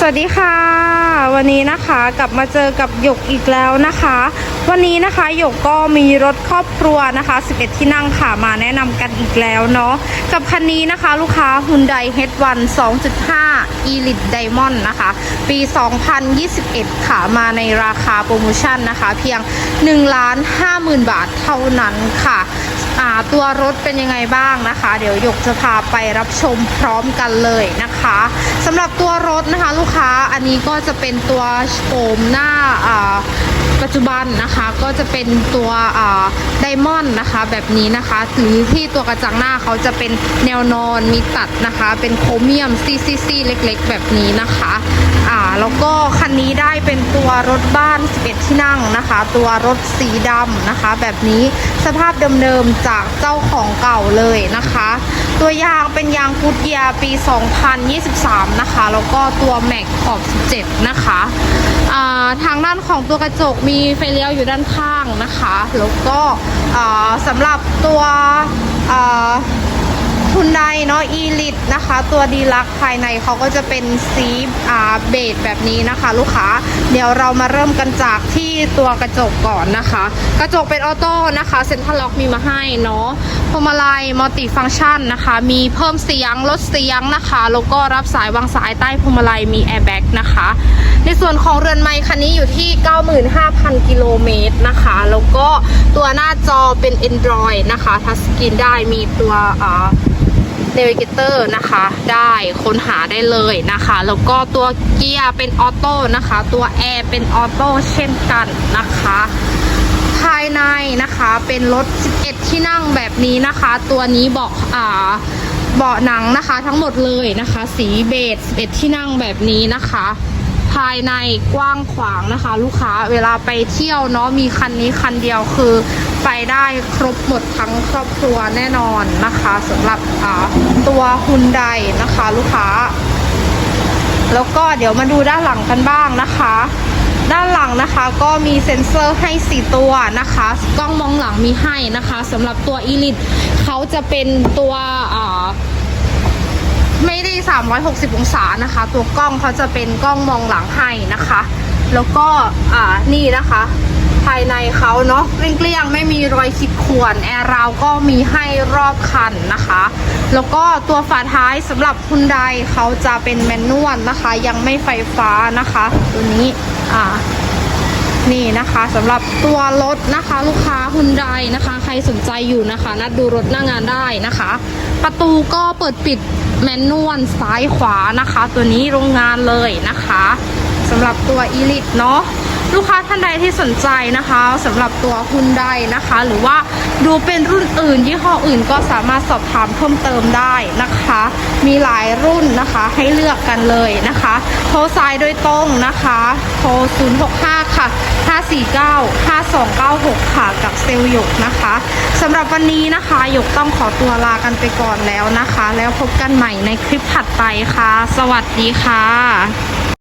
สวัสดีค่ะ วันนี้นะคะกลับมาเจอกับหยกอีกแล้วนะคะ วันนี้นะคะหยกก็มีรถครอบครัวนะคะ 11 ที่นั่งค่ะมาแนะนำกันอีกแล้วเนาะกับคันนี้นะคะลูกค้า Hyundai H1 2.5 Elite Diamond นะคะ ปี 2021 ค่ะมาในราคาโปรโมชั่นนะคะ เพียง1ล้าน50,000 บาทเท่านั้นค่ะ ตัวรถเป็นยังไงบ้างนะคะ เดี๋ยวหยกจะพาไปรับชมพร้อมกันเลยนะคะสำหรับตัวรถนะคะลูกค้าอันนี้ก็จะเป็นตัวโฉมหน้าอ่าปัจจุบันนะคะก็จะเป็นตัวไดมอนด์นะคะแบบนี้นะคะหรือที่ตัวกระจังหน้าเขาจะเป็นแนวนอนมีตัดนะคะ เป็นโครเมียมซีซีซีเล็กๆ แบบนี้นะคะอ่าแล้วก็คันนี้ ได้เป็นตัวรถบ้าน 11 ที่นั่งนะคะ ตัวรถสีดำนะคะ แบบนี้สภาพเดิมๆจากเจ้าของเก่าเลยนะคะ ตัวยางเป็นยางพุทเยียปี 2023 นะคะ แล้วก็ตัวแม็กขอบ 17 นะคะทางด้านของตัวกระจกมีไฟเลี้ยวอยู่ด้านข้างนะคะ แล้วก็สำหรับตัว คุณไดเนาะอีลิตนะคะ ตัวดีลักภายในเขาก็จะเป็นสีอ่าเบจแบบนี้นะคะ ลูกค้าเดี๋ยวเรามาเริ่มกันจากที่ตัวกระจกก่อนนะคะ กระจกเป็นออโต้นะคะเซ็นทรัลล็อกมีมาให้เนาะพวงมาลัยมัลติฟังก์ชันนะคะ มีเพิ่มเสียงลดเสียงนะคะแล้วก็รับสายวางสายใต้พวงมาลัยมีแอร์แบ็กนะคะ ในส่วนของเรือนไม้คันนี้อยู่ที่ 95,000 กิโลเมตรนะคะ แล้วก็ตัวหน้าจอเป็น Android นะคะทัชสกรีนได้มีตัวอ่า เนวิเกเตอร์นะคะ ได้ค้นหาได้เลยนะคะ แล้วก็ตัวเกียร์เป็นออโต้นะคะ ตัวแอร์เป็นออโต้เช่นกันนะคะ ภายในนะคะเป็นรถ 11 ที่นั่งแบบนี้นะคะ ตัวนี้เบาะอ่าเบาะหนังนะคะทั้งหมดเลยนะคะ สีเบจ11 ที่นั่งแบบนี้นะคะายในกว้างขวางนะคะ ลูกค้าเวลาไปเที่ยวเนาะมีคันนี้คันเดียวคือไปได้ครบหมดทั้งครอบครัวแน่นอนนะคะสำหรับตัวฮุนไดนะคะ ลูกค้า แล้วก็เดี๋ยวมาดูด้านหลังกันบ้างนะคะ ด้านหลังนะคะก็มีเซ็นเซอร์ให้ 4 ตัวนะคะ กล้องมองหลังมีให้นะคะสำหรับตัว Elite เขาจะเป็นตัว 360 องศานะคะ ตัวกล้องเขาจะเป็นกล้องมองหลังให้นะคะ แล้วก็อ่านี่นะคะ ภายในเขาเนาะเกลี้ยงๆไม่มีรอยขีดข่วนแอร์ราวก็มีให้รอบคันนะคะ แล้วก็ตัวฝาท้ายสำหรับคุณไดเขาจะเป็นแมนนวลนะคะ ยังไม่ไฟฟ้านะคะ ตัวนี้อ่า นี่นะคะสำหรับตัวรถนะคะ ลูกค้าฮุนไดนะคะ ใครสนใจอยู่นะคะ นัดดูรถหน้างานได้นะคะ ประตูก็เปิดปิดแมนนวลซ้ายขวานะคะ ตัวนี้โรงงานเลยนะคะสำหรับตัวอีลิตเนาะ ลูกค้าท่านใดที่สนใจนะคะสำหรับตัวฮุนไดนะคะ หรือว่าดูเป็นรุ่นอื่น ยี่ห้ออื่นก็สามารถสอบถามเพิ่มเติมได้นะคะ มีหลายรุ่นนะคะให้เลือกกันเลยนะคะ โทรสายโดยตรงนะคะโทร 065 ค่ะ 549 5296 ค่ะกับเซลล์หยกนะคะสำหรับวันนี้นะคะหยกต้องขอตัวลากันไปก่อนแล้วนะคะ แล้วพบกันใหม่ในคลิปถัดไปค่ะ สวัสดีค่ะ